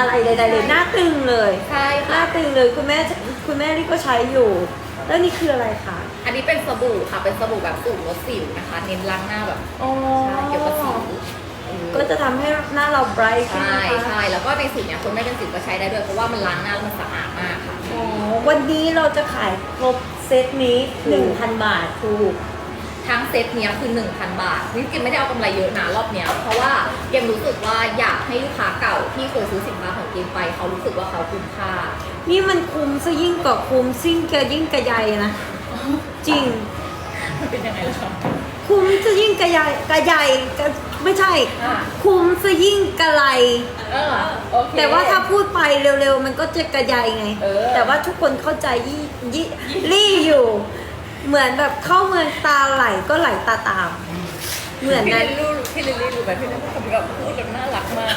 อะไรใดๆเลยหน้าตึงเลยใช่หน้าค่ะตึงเลยคุณแม่คุณแม่นี่ก็ใช้อยู่ แล้วนี่คืออะไรคะอันนี้เป็นสบู่ค่ะ เป็นสบู่แบบสูตรลดสิวนะคะ เน้นล้างหน้าแบบอ๋อใช่เกี่ยวกับสิวก็จะทำให้หน้าเราไบรท์ขึ้นใช่นะคะ ใช่แล้วก็ในสูตรเนี้ยคนไม่เป็นสิวก็ใช้ได้ด้วย เพราะว่ามันล้างหน้าแล้วมันสะอาดมากค่ะ อ๋อวันนี้เราจะขายครบเซตนี้ 1,000 บาทถูกทั้ง เซตเนี้ยคือ 1,000 บาทนี่เกมไม่ได้เอากำไรเยอะนะรอบเนี้ยเพราะว่าเกมรู้สึกว่าอยากให้ลูกค้าเก่าที่เคยซื้อสินค้าของเกมไป เขารู้สึกว่าเขาคุ้มค่า นี่มันคุ้มซะยิ่งกว่าคุ้มซิ่งกระยิ่งกระใยนะ จริง มันเป็นยังไงล่ะคะคุ้มซะยิ่งกระใยกระใยกระไม่ใช่ อะคุ้มซะยิ่งกระไร เออโอเค แต่ว่าถ้าพูดไปเร็วๆ มันก็จะกระใยไง เออ แต่ว่าทุกคนเข้าใจยี่ยี่รี่อยู่ เหมือนแบบเข้าเมืองตาไหลก็ไหลตาตาม เหมือนพี่นั้นลิลลี่พี่ลิลลี่รู้ไหมพี่ลิลลี่ทำแบบพูดแบบน่ารักมาก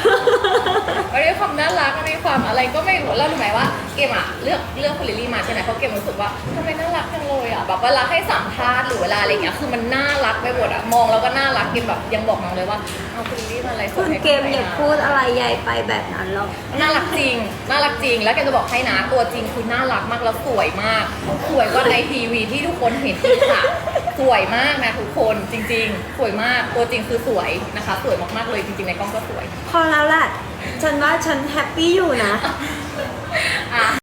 มันมีความน่ารักมันมีความอะไรก็ไม่รู้แล้วรู้ไหมว่าเกมอะเลือกเลือกคุณลิลลี่มาใช่ไหมเพราะเกมรู้สึกว่าทำไมน่ารักจังเลย แบบเวลาให้สัมภาษณ์หรือเวลาอะไรเงี้ยคือมันน่ารักไปหมดอะมองแล้วก็น่ารักเกมแบบยังบอกน้องเลยว่าเอาคุณลิลลี่มาอะไรสดคุณให้เกมอย่านะพูดอะไรใหญ่ไปแบบนั้นหรอกน่ารักจริงน่ารักจริง แล้วแกจะบอกให้นะตัวจริงคือน่ารักมากแล้วสวยมาก สวยกว่าในทีวีที่ทุกคนเห็นอีกค่ะสวยมากนะทุกคนจริง ๆ สวยมากตัวจริงคือสวยนะคะ สวยมากๆเลยจริงๆในกล้องก็สวยพอแล้วแหละฉันว่าฉันแฮปปี้อยู่นะ อะ